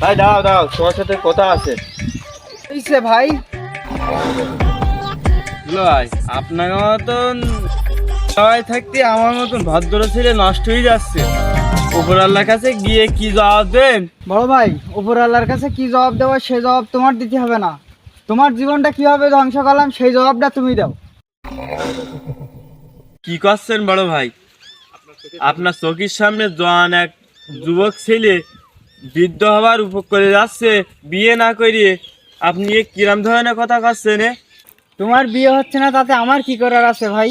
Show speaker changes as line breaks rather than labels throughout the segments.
ভাই দাও দাও তোমার সাথে কথা আছে।
এইসে ভাই।
ভাই আপনার মতন সবাই থাকতে আমার মতন ভদ্র ছেলে নষ্ট হয়ে যাচ্ছে। উপর আল্লাহর কাছে গিয়ে কি জবাব দেন?
বড় ভাই উপর আল্লাহর কাছে কি জবাব দেওয়া সে জবাব তোমার দিতে হবে না। তোমার জীবনটা কীভাবে ধ্বংস করলাম সেই জবাবটা তুমি দাও।
কি করছেন বড় ভাই? আপনার চোখের সামনে জওয়ান এক যুবক ছেলে বৃদ্ধ হবার উপর করে যাচ্ছে বিয়ে না করিয়ে। আপনি এ কিরাম ধরনের কথা করছেন এ?
তোমার বিয়ে হচ্ছে না তাতে আমার কি করার আছে ভাই?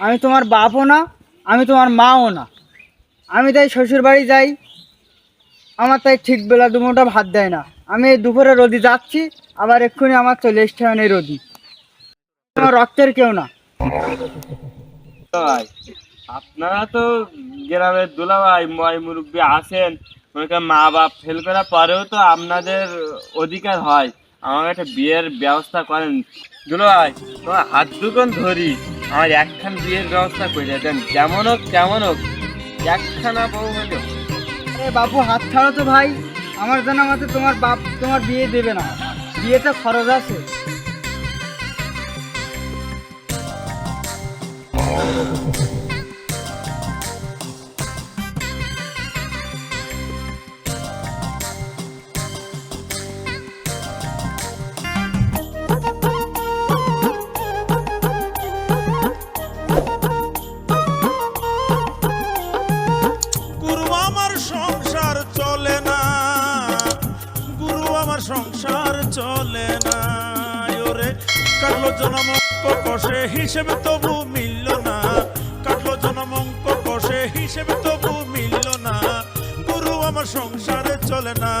আমি তোমার বাপও না আমি তোমার মাও না। আমি তাই শ্বশুর বাড়ি যাই আমার তাই ঠিক বেলা দুমোটা ভাত দেয় না। আমি দুপুরে রোদি যাচ্ছি আবার এক্ষুনি আমার চলে এসছে এই রোদি। আমার রক্তের কেউ না।
আপনারা তো গ্রামের দুলাভাই, ময় মুরব্বী আছেন করেন মা বাপ ফেল করার পরেও তো আপনাদের অধিকার হয়। আমাকে একটা বিয়ের ব্যবস্থা করেন। দুলাভাই, তোমার হাত দুখন ধরি। আমার একখান বিয়ের ব্যবস্থা করে দেন। যেমন হোক, তেমন হোক। একখানা বউ হলো
আরে বাপু হাত ছাড়ো তো ভাই। আমার জানা মতে তোমার বাপ তোমার বিয়ে দেবে না। বিয়েতে খরচ আছে।
চলে না। ওরে, কাটলো জনম কষে হিসেবে তবু মিলল না। কাটলো জনম কষে হিসেবে তবু মিলল না। গুরু আমার সংসারে চলে না।